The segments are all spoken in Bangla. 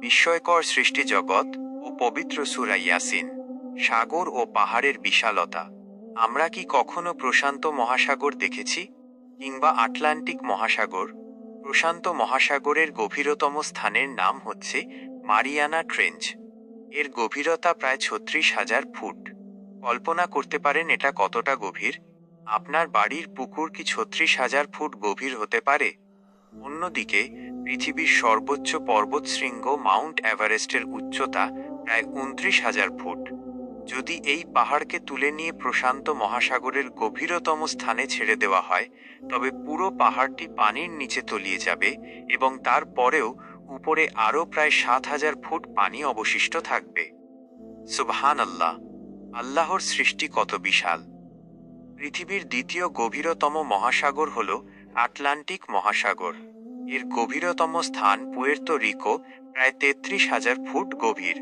বিস্ময়কর সৃষ্টি জগৎ ও পবিত্র সুরা ইয়াসিন। সাগর ও পাহাড়ের বিশালতা। আমরা কি কখনো প্রশান্ত মহাসাগর দেখেছি? কিংবা আটলান্টিক মহাসাগর? প্রশান্ত মহাসাগরের গভীরতম স্থানের নাম হচ্ছে মারিয়ানা ট্রেঞ্চ। এর গভীরতা প্রায় ছত্রিশ হাজার ফুট। কল্পনা করতে পারেন এটা কতটা গভীর? আপনার বাড়ির পুকুর কি ছত্রিশ হাজার ফুট গভীর হতে পারে? অন্যদিকে, পৃথিবীর সর্বোচ্চ পর্বতশৃঙ্গ মাউন্ট এভারেস্টের উচ্চতা প্রায় উনত্রিশ হাজার ফুট। যদি এই পাহাড়কে তুলে নিয়ে প্রশান্ত মহাসাগরের গভীরতম স্থানে ছেড়ে দেওয়া হয়, তবে পুরো পাহাড়টি পানির নিচে তলিয়ে যাবে এবং তারপরেও উপরে আরও প্রায় সাত হাজার ফুট পানি অবশিষ্ট থাকবে। সুবহান আল্লাহ আল্লাহর সৃষ্টি কত বিশাল। পৃথিবীর দ্বিতীয় গভীরতম মহাসাগর হল আটলান্টিক মহাসাগর। এর গভীরতম স্থান পুয়ের্তো রিকো, প্রায় তেত্রিশ হাজার ফুট গভীর।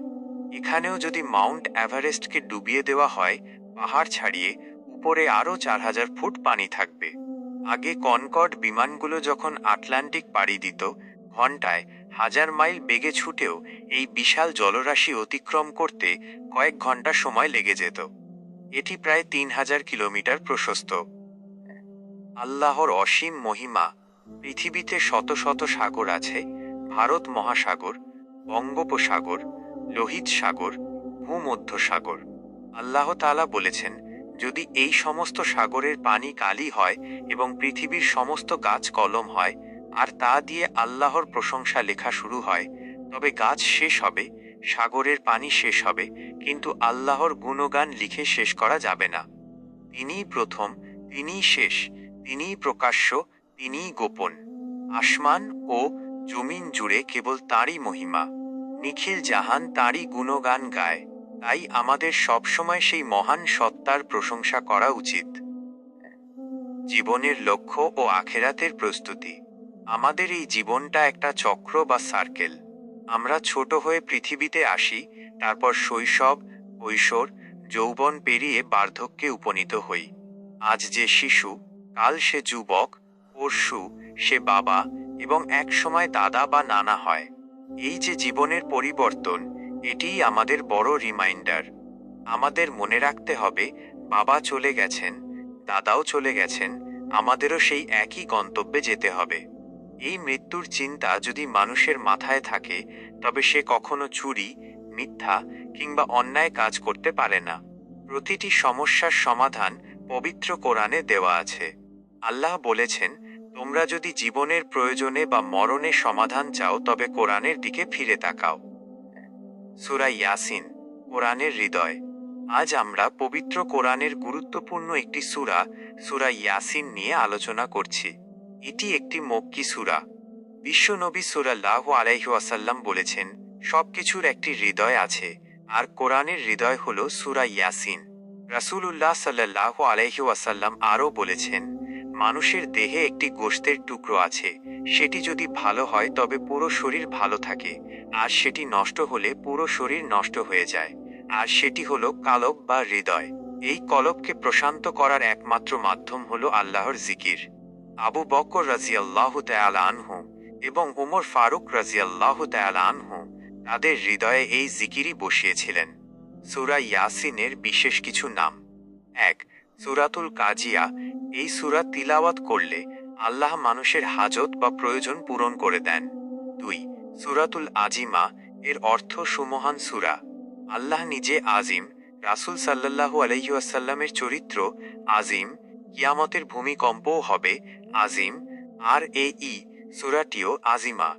এখানেও যদি মাউন্ট এভারেস্টকে ডুবিয়ে দেওয়া হয়, পাহাড় ছাড়িয়ে উপরে আরও চার হাজার ফুট পানি থাকবে। আগে কনকর্ড বিমানগুলো যখন আটলান্টিক পাড়ি দিত ঘন্টায় হাজার মাইল বেগে ছুটেও এই বিশাল জলরাশি অতিক্রম করতে কয়েক ঘণ্টা সময় লেগে যেত। এটি প্রায় তিন হাজার কিলোমিটার প্রশস্ত। আল্লাহর অসীম মহিমা, পৃথিবীতে শত শত সাগর আছে, ভারত মহাসাগর, বঙ্গোপসাগর, লোহিত সাগর ভূমধ্য সাগর আল্লাহ তাআলা বলেছেন, যদি এই সমস্ত সাগরের পানি কালি হয় এবং পৃথিবীর সমস্ত গাছ কলম হয়, আর তা দিয়ে আল্লাহর প্রশংসা লেখা শুরু হয়, তবে গাছ শেষ হবে, সাগরের পানি শেষ হবে, কিন্তু আল্লাহর গুণগান লিখে শেষ করা যাবে না। তিনিই প্রথম, তিনিই শেষ তিনিই প্রকাশ্য, তিনিই গোপন। আসমান ও জমিন জুড়ে কেবল তাঁরই মহিমা। নিখিল জাহান তাঁরই গুণগান গায়। তাই আমাদের সবসময় সেই মহান সত্তার প্রশংসা করা উচিত। জীবনের লক্ষ্য ও আখেরাতের প্রস্তুতি। আমাদের এই জীবনটা একটা চক্র বা সার্কেল। আমরা ছোট হয়ে পৃথিবীতে আসি, তারপর শৈশব, কৈশোর, যৌবন পেরিয়ে বার্ধক্যে উপনীত হই। আজ যে শিশু কাল সে যুবক, পরশু সে বাবা এবং এক সময় দাদা বা নানা হয়। এই যে জীবনের পরিবর্তন, এটিই আমাদের বড় রিমাইন্ডার আমাদের মনে রাখতে হবে, বাবা চলে গেছেন, দাদাও চলে গেছেন, আমাদেরও সেই একই গন্তব্যে যেতে হবে। এই মৃত্যুর চিন্তা যদি মানুষের মাথায় থাকে, তবে সে কখনো চুরি, মিথ্যা কিংবা অন্যায় কাজ করতে পারে না। প্রতিটি সমস্যার সমাধান পবিত্র কোরআনে দেওয়া আছে। আল্লাহ বলেছেন, তোমরা যদি জীবনের প্রয়োজনে বা মরণে সমাধান চাও, তবে কোরআনের দিকে ফিরে তাকাও। সুরা ইয়াসিন, কোরআনের হৃদয়। আজ আমরা পবিত্র কোরআনের গুরুত্বপূর্ণ একটি সুরা সুরা ইয়াসিন নিয়ে আলোচনা করছি। এটি একটি মক্কি সুরা। বিশ্বনবী সুরাল্লাহ আলাইহাসাল্লাম বলেছেন, সবকিছুর একটি হৃদয় আছে, আর কোরআনের হৃদয় হল সুরা ইয়াসিন। রাসূলুল্লাহ সাল্লাহ আলাইহাসাল্লাম আরও বলেছেন মানুষের দেহে একটি গোশতের টুকরো আছে। সেটি যদি ভালো হয়, তবে পুরো শরীর ভালো থাকে। আর সেটি নষ্ট হলে পুরো শরীর নষ্ট হয়ে যায়। আর সেটি হলো কালব বা হৃদয়। এই কলবকে প্রশান্ত করার একমাত্র মাধ্যম হলো আল্লাহর জিকির। আবু বকর রাজিয়াল্লাহ তায়ালা আনহু এবং উমর ফারুক রাজিয়াল্লাহ তায়ালা আনহু তাদের হৃদয়ে এই জিকিরই বসিয়েছিলেন। সুরা ইয়াসিনের বিশেষ কিছু নাম। এক, সুরাতুল কাজিয়া এই সুরা তিলাওয়াত করলে আল্লাহ মানুষের হাজত বা প্রয়োজন পূরণ করে দেন। দুই, সুরাতুল আজিমা এর অর্থ সুমহান সুরা। আল্লাহ নিজে আজিম, রাসুল সাল্লাল্লাহু আলহিউসাল্লামের চরিত্র আজিম, কিয়ামতের ভূমিকম্পও হবে আজিম, আর এ ই সুরাটিও আজিমা।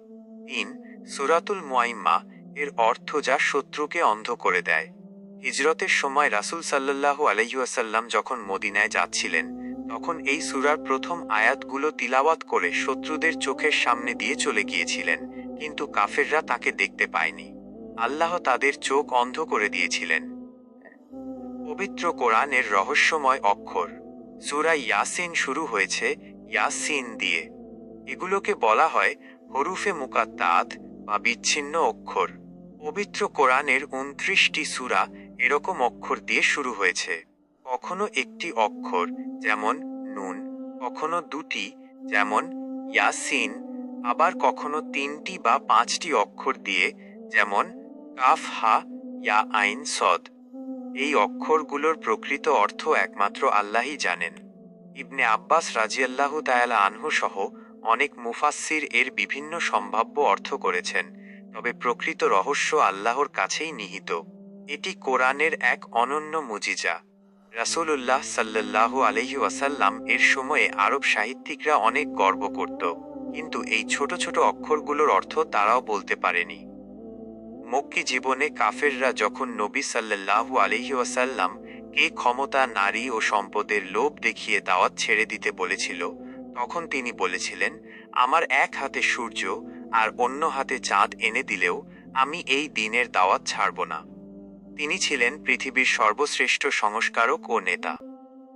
তিন, সুরাতুল মুয়াইম্মা এর অর্থ যা শত্রুকে অন্ধ করে দেয়। হিজরতের সময় রাসুল সাল্লাল্লাহু আলহিউসাল্লাম যখন মদিনায় যাচ্ছিলেন তখন এই সুরার প্রথম আয়াতগুলো তিলাওয়াত করে শত্রুদের চোখের সামনে দিয়ে চলে গিয়েছিলেন, কিন্তু কাফেররা তাকে দেখতে পায়নি। আল্লাহ তাদের চোখ অন্ধ করে দিয়েছিলেন। পবিত্র কোরআনের রহস্যময় অক্ষর। সুরা ইয়াসিন শুরু হয়েছে ইয়াসিন দিয়ে। এগুলোকে বলা হয় হরুফে মুকাত্তাত বা বিচ্ছিন্ন অক্ষর। পবিত্র কোরআনের উনত্রিশটি সুরা এরকম অক্ষর দিয়ে শুরু হয়েছে। কখনো একটি অক্ষর যেমন নুন, কখনো দুটি যেমন ইয়াসিন, আবার কখনো তিনটি বা পাঁচটি অক্ষর দিয়ে যেমন কাফ, হা, ইয়া, আইন, সদ। এই অক্ষরগুলোর প্রকৃত অর্থ একমাত্র আল্লাহই জানেন। ইবনে আব্বাস রাজিয়াল্লাহু তায়ালা আনহু সহ অনেক মুফাসসির এর বিভিন্ন সম্ভাব্য অর্থ করেছেন, তবে প্রকৃত রহস্য আল্লাহর কাছেই নিহিত। এটি কোরআনের এক অনন্য মুজিজা। রাসূলুল্লাহ সাল্লাল্লাহু আলহি ওয়াসাল্লাম এর সময়ে আরব সাহিত্যিকরা অনেক গর্ব করত। কিন্তু এই ছোট ছোট অক্ষরগুলোর অর্থ তারাও বলতে পারেনি। মক্কি জীবনে কাফেররা যখন নবী সাল্লাল্লাহু আলহি ওয়াসাল্লাম কে ক্ষমতা, নারী ও সম্পদের লোভ দেখিয়ে দাওয়াত ছেড়ে দিতে বলেছিল, তখন তিনি বলেছিলেন, আমার এক হাতে সূর্য আর অন্য হাতে চাঁদ এনে দিলেও আমি এই দিনের দাওয়াত ছাড়ব না। তিনি ছিলেন পৃথিবীর সর্বশ্রেষ্ঠ সংস্কারক ও নেতা।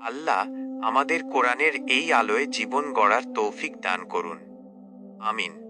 আল্লাহ আমাদের কোরআনের এই আলোয় জীবন গড়ার তৌফিক দান করুন। আমিন।